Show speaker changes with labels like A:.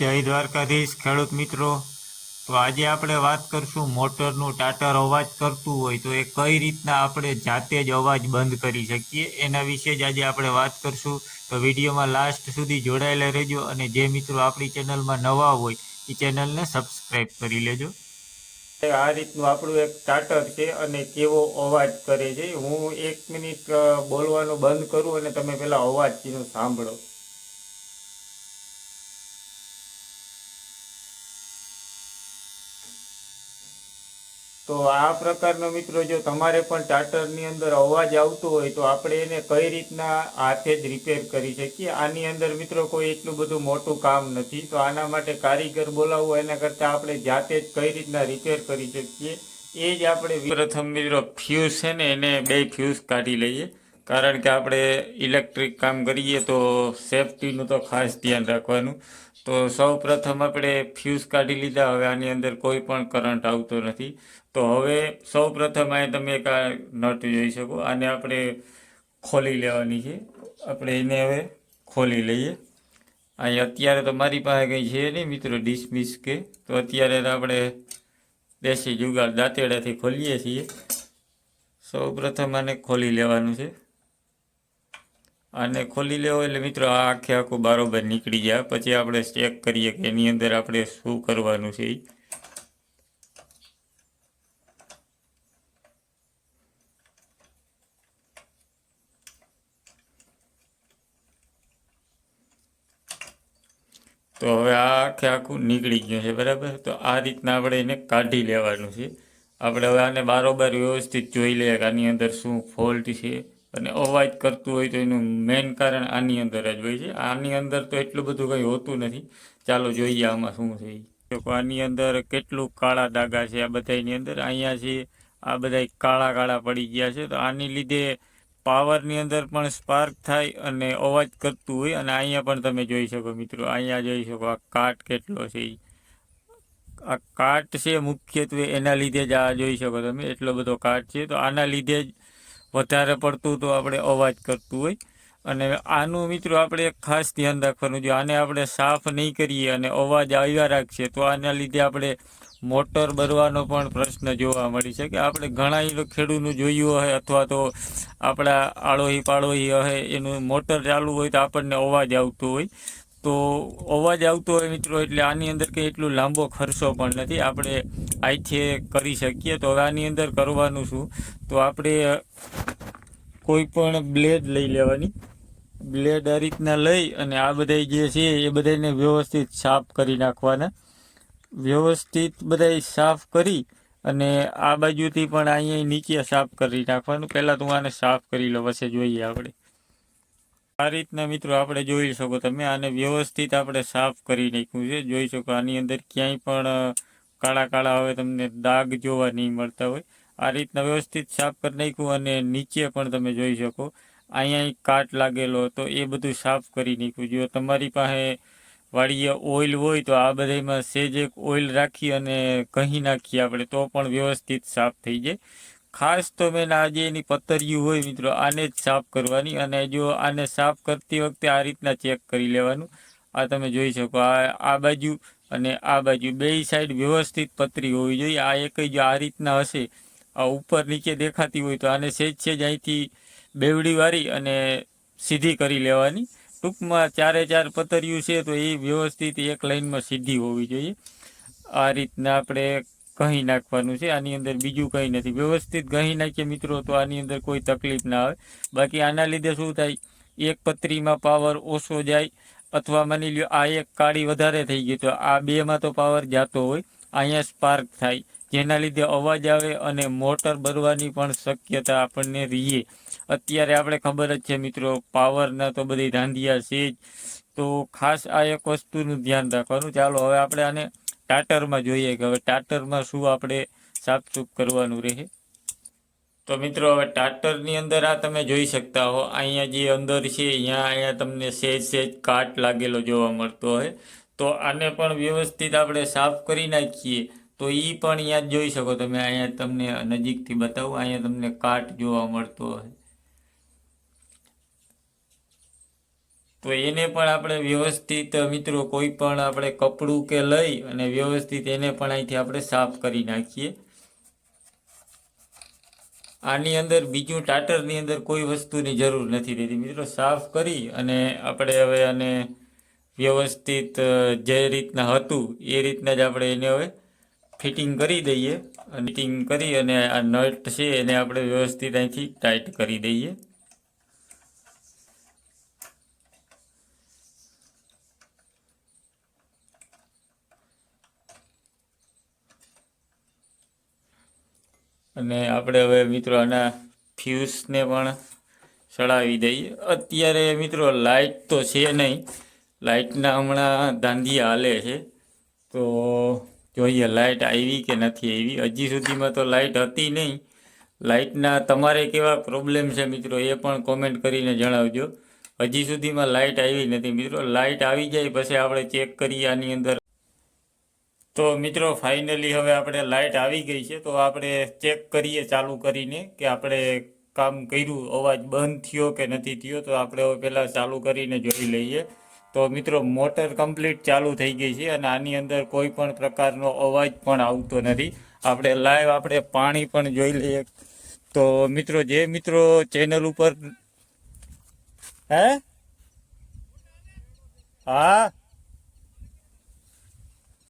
A: જય દ્વારકાધીશ, ખેડૂત મિત્રો. તો આજે આપણે વાત કરશું મોટરનું ટાટર અવાજ કરતું હોય તો એ કઈ રીતના આપણે જાતે જ અવાજ બંધ કરી શકીએ એના વિશે જ આજે આપણે વાત કરશું. તો વિડીયોમાં લાસ્ટ સુધી જોડાયેલા રહેજો અને જે મિત્રો આપણી ચેનલમાં નવા હોય એ ચેનલને સબસ્ક્રાઈબ કરી લેજો. આ રીતનું આપણું એક ટાટર છે અને કેવો અવાજ કરે છે. હું એક મિનિટ બોલવાનું બંધ કરું અને તમે પેલા અવાજ સાંભળો. તો આ પ્રકારનો મિત્રો જો તમારે પણ ટાટરની અંદર અવાજ આવતો હોય તો આપણે એને કઈ રીતના હાથે જ રિપેર કરી શકીએ? આની અંદર મિત્રો કોઈ એટલું બધું મોટું કામ નથી. તો આના માટે કારીગર બોલાવવો, એના કરતાં આપણે જાતે જ કઈ રીતના રિપેર કરી શકીએ? એ જ આપણે પ્રથમ મિત્રો ફ્યુઝ છે ને, એને બે ફ્યુઝ કાઢી લઈએ. કારણ કે આપણે ઇલેક્ટ્રિક કામ કરીએ તો સેફટીનું તો ખાસ ધ્યાન રાખવાનું. તો સૌ પ્રથમ આપણે ફ્યુઝ કાઢી લીધા. હવે આની અંદર કોઈ પણ કરંટ આવતો નથી. તો હવે સૌ પ્રથમ અહીં તમે એક આ નટ જોઈ શકો. આને આપણે ખોલી લેવાની છે. આપણે એને હવે ખોલી લઈએ. અહીં અત્યારે તો મારી પાસે કંઈ છે નહીં મિત્રો ડિસમિસ કે. તો અત્યારે આપણે દેશી જુગાડ દાંતેડાથી ખોલીએ છીએ. સૌ પ્રથમ આને ખોલી લેવાનું છે. આને ખોલી લેવો એટલે મિત્રો આ આખે આખું બારોબર નીકળી જાય. પછી આપણે ચેક કરીએ કે એની અંદર આપણે શું કરવાનું છે તો હવે આ આખે આખું નીકળી ગયું છે, બરાબર? તો આ રીતના આપણે એને કાઢી લેવાનું છે. આપણે હવે આને બારોબાર વ્યવસ્થિત જોઈ લઈએ કે આની અંદર શું ફોલ્ટ છે. અને અવાજ કરતું હોય તો એનું મેઇન કારણ આની અંદર જ હોય છે. આની અંદર તો એટલું બધું કંઈ હોતું નથી. ચાલો જોઈએ આમાં શું છે. આની અંદર કેટલું કાળા ડાઘા છે આ બધાની અંદર? અહીંયા છે આ બધા કાળા કાળા પડી ગયા છે. તો આની લીધે પાવરની અંદર પણ સ્પાર્ક થાય અને અવાજ કરતું હોય અને અહીંયા પણ તમે જોઈ શકો મિત્રો, અહીંયા જોઈ શકો આ કાટ કેટલો છે આ કાટ છે મુખ્યત્વે એના લીધે જ આ જોઈ શકો તમે, એટલો બધો કાટ છે. તો આના લીધે જ વધારે પડતું તો આપણે અવાજ કરતું હોય. અને આનું મિત્રો આપણે ખાસ ધ્યાન રાખવાનું, જો આને આપણે સાફ નહીં કરીએ અને અવાજ આવ્યા રાખીએ તો આના લીધે આપણે મોટર ભરવાનો પણ પ્રશ્ન જોવા મળી છે કે આપણે ઘણા ખેડૂતનું જોયું હોય અથવા તો આપણા આળોહી પાડોહી હોય એનું મોટર ચાલુ હોય તો આપણને અવાજ આવતો હોય. તો અવાજ આવતો હોય મિત્રો, એટલે આની અંદર કંઈ એટલું લાંબો ખર્ચો પણ નથી. આપણે આઈથી કરી શકીએ. તો હવે આની અંદર કરવાનું શું? તો આપણે કોઈ પણ બ્લેડ લઈ લેવાની. બ્લેડ આ રીતના લઈ અને આ બધા જે છે એ બધાને વ્યવસ્થિત સાફ કરી નાખવાના. વ્યવસ્થિત બધા સાફ કરી અને આ બાજુથી પણ અહીંયા નીચે સાફ કરી નાખવાનું. પહેલાં તો આને સાફ કરી લો પછી જોઈએ આપણે. આ રીતના મિત્રો આપણે જોઈ શકો તમે, આને વ્યવસ્થિત આપણે સાફ કરી નાખ્યું છે. જોઈ શકો આની અંદર ક્યાંય પણ કાળા કાળા હવે તમને દાગ જોવા નહીં મળતા હોય. આ રીતના વ્યવસ્થિત સાફ કરી નાખ્યું અને નીચે પણ તમે જોઈ શકો, અહીંયા કાટ લાગેલો તો એ બધું સાફ કરી નાખ્યું. જો તમારી પાસે વાળીએ ઓઇલ હોય તો આ બધામાં સેજ એક ઓઇલ રાખી અને કહી નાખીએ આપણે, તો પણ વ્યવસ્થિત સાફ થઈ જાય. ખાસ તો મેં આજે એની પતરિયું હોય મિત્રો, આને જ સાફ કરવાની અને જો આને સાફ કરતી વખતે આ રીતના ચેક કરી લેવાનું. આ તમે જોઈ શકો, આ આ બાજુ અને આ બાજુ બે સાઈડ વ્યવસ્થિત પતરી હોવી જોઈએ. આ એક જો આ રીતના હશે. આ ઉપર નીચે દેખાતી હોય તો આને સેજ સેજ અહીંથી બેવડી વારી અને સીધી કરી લેવાની. ટૂંકમાં ચારે ચાર પતરિયું છે તો એ વ્યવસ્થિત એક લાઈનમાં સીધી હોવી જોઈએ. આ રીતના આપણે કહી નાખવાનું છે, આની અંદર બીજું કંઈ નથી. વ્યવસ્થિત કહી નાખીએ મિત્રો, તો આની અંદર કોઈ તકલીફ ના આવે. બાકી આના લીધે શું થાય, એક પતરીમાં પાવર ઓછો જાય, અથવા માની લ્યો આ એક કાળી વધારે થઈ ગઈ, તો આ બેમાં તો પાવર જાતો હોય, અહીંયા સ્પાર્ક થાય. જેના લીધે અવાજ આવે અને મોટર ભરવાની પણ શક્યતા આપણને રહીએ અત્યારે આપણે ખબર જ છે મિત્રો, પાવરના તો બધી ધાંધિયા છે જ. તો ખાસ આ એક વસ્તુનું ધ્યાન રાખવાનું. ચાલો, હવે આપણે આને ટાટરમાં જોઈએ કે હવે ટાટરમાં શું આપણે સાફસૂફ કરવાનું રહે? તો મિત્રો, હવે ટાટરની અંદર આ તમે જોઈ શકતા હો, અહીંયા જે અંદર છે, અહીંયા અહીંયા તમને સેજ સેજ કાટ લાગેલો જોવા મળતો હોય. તો આને પણ વ્યવસ્થિત આપણે સાફ કરી નાખીએ. તો એ પણ અહીંયા જોઈ શકો તમે, અહીંયા તમને નજીકથી બતાવું, અહીંયા તમને કાટ જોવા મળતો હોય. તો એને પણ આપણે વ્યવસ્થિત, મિત્રો, કોઈ પણ આપણે કપડું કે લઈ અને વ્યવસ્થિત એને પણ અહીંથી આપણે સાફ કરી નાખીએ. આની અંદર બીજું ટાટરની અંદર કોઈ વસ્તુની જરૂર નથી રહેતી. મિત્રો, સાફ કરી અને આપણે હવે આને વ્યવસ્થિત જે રીતના હતું એ રીતના જ આપણે એને હવે ફિટિંગ કરી દઈએ. ફિટિંગ કરી અને આ નટ છે એને આપણે વ્યવસ્થિત અહીંથી ટાઈટ કરી દઈએ. અને આપણે હવે મિત્રો આના ફ્યુઝને પણ સળાવી દઈએ. અત્યારે મિત્રો લાઇટ તો છે નહીં. લાઇટના હમણાં ધાંધિયા હાલે છે. તો જોઈએ લાઇટ આવી કે નથી આવી. હજી સુધીમાં તો લાઇટ હતી નહીં. લાઇટના તમારે કેવા પ્રોબ્લેમ છે મિત્રો એ પણ કોમેન્ટ કરીને જણાવજો. હજી સુધીમાં લાઇટ આવી નથી મિત્રો. લાઇટ આવી જાય પછી આપણે ચેક કરીએ આની અંદર તો મિત્રો ફાઇનલી હવે આપણે લાઇટ આવી ગઈ છે, તો આપણે ચેક કરીએ ચાલુ કરીને કે આપણે કામ કર્યું, અવાજ બંધ થયો કે નથી થયો, તો આપણે હવે પહેલાં ચાલુ કરીને જોઈ લઈએ. તો મિત્રો મોટર કમ્પ્લીટ ચાલુ થઈ ગઈ છે અને આની અંદર કોઈ પણ પ્રકારનો અવાજ પણ આવતો નથી. આપણે લાઈવ આપણે પાણી પણ જોઈ લઈએ. તો મિત્રો, જે મિત્રો ચેનલ ઉપર હે? હા?